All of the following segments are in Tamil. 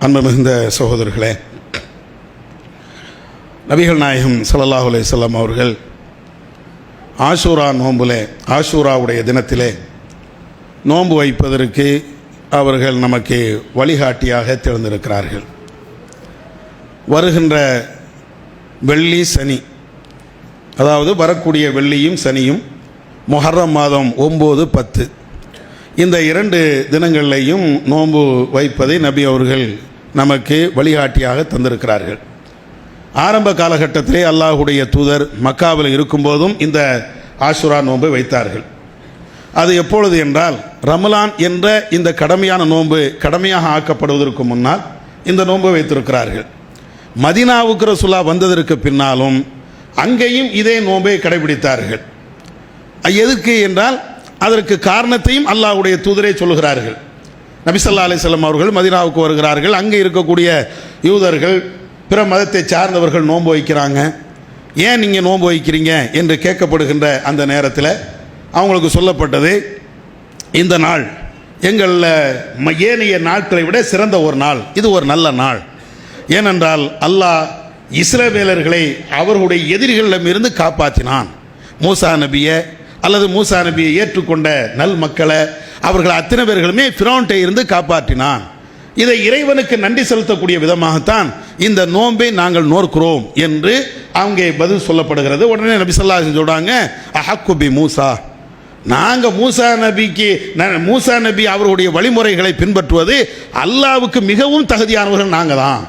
அன்பு மிகுந்த சகோதரர்களே நபிகள் நாயகம் ஸல்லல்லாஹு அலைஹி அவர்கள் ஆஷூரா நோம்பிலே ஆஷூராவுடைய தினத்திலே நோன்பு வைப்பதற்கு அவர்கள் நமக்கு வழிகாட்டியாக திறந்திருக்கிறார்கள். வருகின்ற வெள்ளி சனி அதாவது வரக்கூடிய வெள்ளியும் சனியும் மொஹர்ரம் மாதம் ஒம்பது பத்து இந்த இரண்டு தினங்கள்லையும் நோன்பு வைப்பதை நபி அவர்கள் நமக்கு வழிகாட்டியாக தந்திருக்கிறார்கள். ஆரம்ப காலகட்டத்திலே அல்லாஹுடைய தூதர் மக்காவில் இருக்கும்போதும் இந்த ஆசுரா நோன்பை வைத்தார்கள். அது எப்பொழுது என்றால் ரமலான் என்ற இந்த கடமையான நோன்பு கடமையாக ஆக்கப்படுவதற்கு முன்னால் இந்த நோன்பை வைத்திருக்கிறார்கள். மதினாவுக்கு ரசுல்லா வந்ததற்கு பின்னாலும் அங்கேயும் இதே நோன்பை கடைபிடித்தார்கள். எதுக்கு என்றால் அதற்கு காரணத்தையும் அல்லாஹுடைய தூதரே சொல்லுகிறார்கள். நபிசல்லா அலிசல்லாம் அவர்கள் மதினாவுக்கு வருகிறார்கள். அங்கே இருக்கக்கூடிய யூதர்கள் பிற மதத்தை சார்ந்தவர்கள் நோன்பு வைக்கிறாங்க. ஏன் நீங்கள் நோன்பு வைக்கிறீங்க? என்று கேட்கப்படுகின்ற அந்த நேரத்தில் அவங்களுக்கு சொல்லப்பட்டது இந்த நாள் எங்களில் ஏனைய நாட்களை விட சிறந்த ஒரு நாள். இது ஒரு நல்ல நாள். ஏனென்றால் அல்லாஹ் இஸ்ரவேலர்களை அவர்களுடைய எதிரிகளிடமிருந்து காப்பாற்றினான் மூசா நபியை அல்லது மூசா நபியை ஏற்றுக்கொண்ட நல் மக்களை அவர்கள் அத்தனை பேர்களுமே ஃபிரோன்ட்டை இருந்து காப்பாற்றினான். இதை இறைவனுக்கு நன்றி செலுத்தக்கூடிய விதமாகத்தான் இந்த நோன்பை நாங்கள் நோர்க்கிறோம் என்று அங்கே பதில் சொல்லப்படுகிறது. உடனே நபி சொல்லா சொல்கிறாங்க அஹக்குபி மூசா. நாங்கள் மூசா நபிக்கு ந- மூசா நபி அவருடைய வழிமுறைகளை பின்பற்றுவது அல்லாவுக்கு மிகவும் தகுதியானவர்கள் நாங்கள் தான்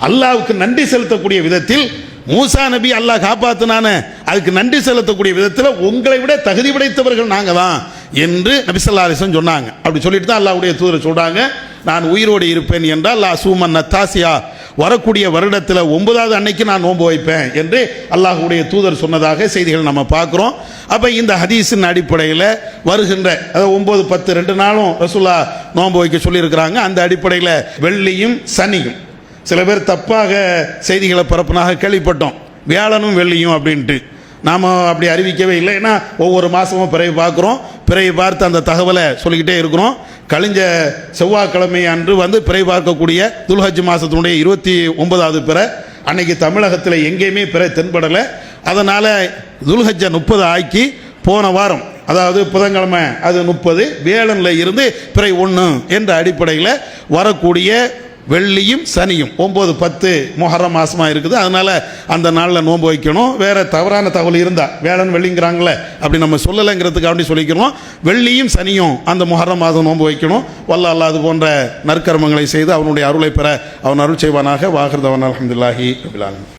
அல்லாவுக்கு நன்றி செலுத்தக்கூடிய விதத்தில் மூசா நபி அல்லாஹ் காப்பாத்தினான. அதுக்கு நன்றி செலுத்தக்கூடிய விதத்தில் உங்களை விட தகுதி படைத்தவர்கள் நாங்கள் தான் என்று நபிசல்லா அலிசன் சொன்னாங்க. அப்படி சொல்லிட்டு தான் அல்லாஹ்வுடைய தூதர் சொல்கிறாங்க நான் உயிரோடு இருப்பேன் என்றால் லா சூமன் நத்தாசியா வரக்கூடிய வருடத்தில் ஒன்பதாவது அன்னைக்கு நான் நோன்பு வைப்பேன் என்று அல்லாஹுடைய தூதர் சொன்னதாக செய்திகள் நம்ம பார்க்குறோம். அப்போ இந்த ஹதீஸின் அடிப்படையில் வருகின்ற அதாவது ஒம்பது பத்து ரெண்டு நாளும் ரசுல்லா நோன்பு வைக்க சொல்லியிருக்கிறாங்க. அந்த அடிப்படையில் வெள்ளியும் சனியும். சில பேர் தப்பாக செய்திகளை பரப்புனாக கேள்விப்பட்டோம். வியாழனும் வெள்ளியும் அப்படின்ட்டு. நாம் அப்படி அறிவிக்கவே இல்லை. ஏன்னா ஒவ்வொரு மாதமும் பிறகு பார்க்குறோம். பிறகு பார்த்து அந்த தகவலை சொல்லிக்கிட்டே இருக்கிறோம். கழிஞ்ச செவ்வாய்க்கிழமை அன்று வந்து பிறை பார்க்கக்கூடிய துல்ஹஜ் மாதத்தினுடைய இருபத்தி ஒன்பதாவது பிற அன்னைக்கு தமிழகத்தில் எங்கேயுமே பிற தென்படலை. அதனால் துல்ஹஜ்ஜை முப்பது ஆக்கி போன வாரம் அதாவது புதன்கிழமை அது முப்பது வேளனில் இருந்து பிறை ஒன்று என்ற அடிப்படையில் வரக்கூடிய வெள்ளியும் சனியும். ஒம்பது பத்து மொஹரம் மாசமாக இருக்குது. அதனால் அந்த நாளில் நோன்பு வைக்கணும். வேறு தவறான தகவல் இருந்தால் வேளன் வெள்ளிங்கிறாங்களே அப்படி நம்ம சொல்லலைங்கிறதுக்கு அப்படி சொல்லிக்கிறோம். வெள்ளியும் சனியும் அந்த மொஹரம் மாதம் நோன்பு வைக்கணும். வல்ல அல்லாஹ் அது போன்ற நற்கர்மங்களை செய்து அவனுடைய அருளை பெற அவன் அருள் செய்வானாக. வாகிருதவன் அலமதுல்லாஹி அபிலான்